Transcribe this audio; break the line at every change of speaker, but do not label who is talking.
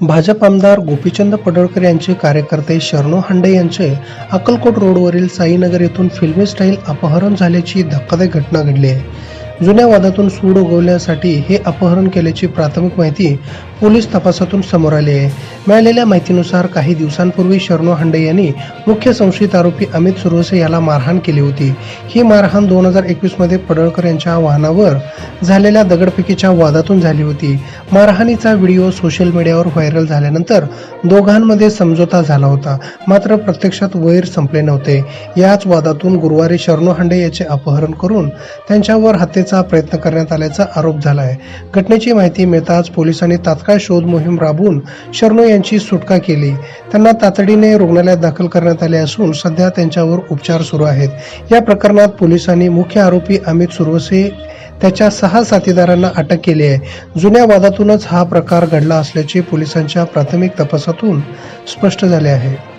भाजप आमदार गोपीचंद पडळकर यांचे कार्यकर्ते शरणू हांडे यांचे अक्कलकोट रोडवरील साईनगर येथून फिल्मी स्टाईल अपहरण झाल्याची धक्कादायक घटना घडली आहे. जुन्या वादातून सूड उगवण्यासाठी हे अपहरण केल्याची प्राथमिक माहिती पोलीस तपासातून समोर आली आहे. मिळालेल्या माहितीनुसार काही दिवसांपूर्वी शरणू हंडे यांनी मुख्य संशयित आरोपी अमित सुरवसे याला मारहाण केली होती. ही मारहाण दोन हजार एकवीसमध्ये पडळकर यांच्या वाहनावर झालेल्या दगडफेकीच्या वादातून झाली होती. मारहाणीचा व्हिडिओ सोशल मीडियावर व्हायरल झाल्यानंतर दोघांमध्ये समझोता झाला होता. मात्र प्रत्यक्षात वैर संपले नव्हते. याच वादातून गुरुवारी शरणू हंडे याचे अपहरण करून त्यांच्यावर हत्येचा प्रयत्न करण्यात आल्याचा आरोप झाला आहे घटनेची माहिती मिळताच पोलिसांनी तात्काळ शोध मोहीम राबवून शरणू यांची सुटका केली. त्यांना तातडीने रुग्णालयात दाखल करण्यात आले असून सध्या त्यांच्यावर उपचार सुरू आहेत. या प्रकरणात पोलिसांनी मुख्य आरोपी अमित सुरवसे त्याच्या सहा साथीदारांना अटक केली आहे. जुन्या वादातूनच हा प्रकार घडला असल्याचे पोलिसांच्या प्राथमिक तपासातून स्पष्ट झाले आहे.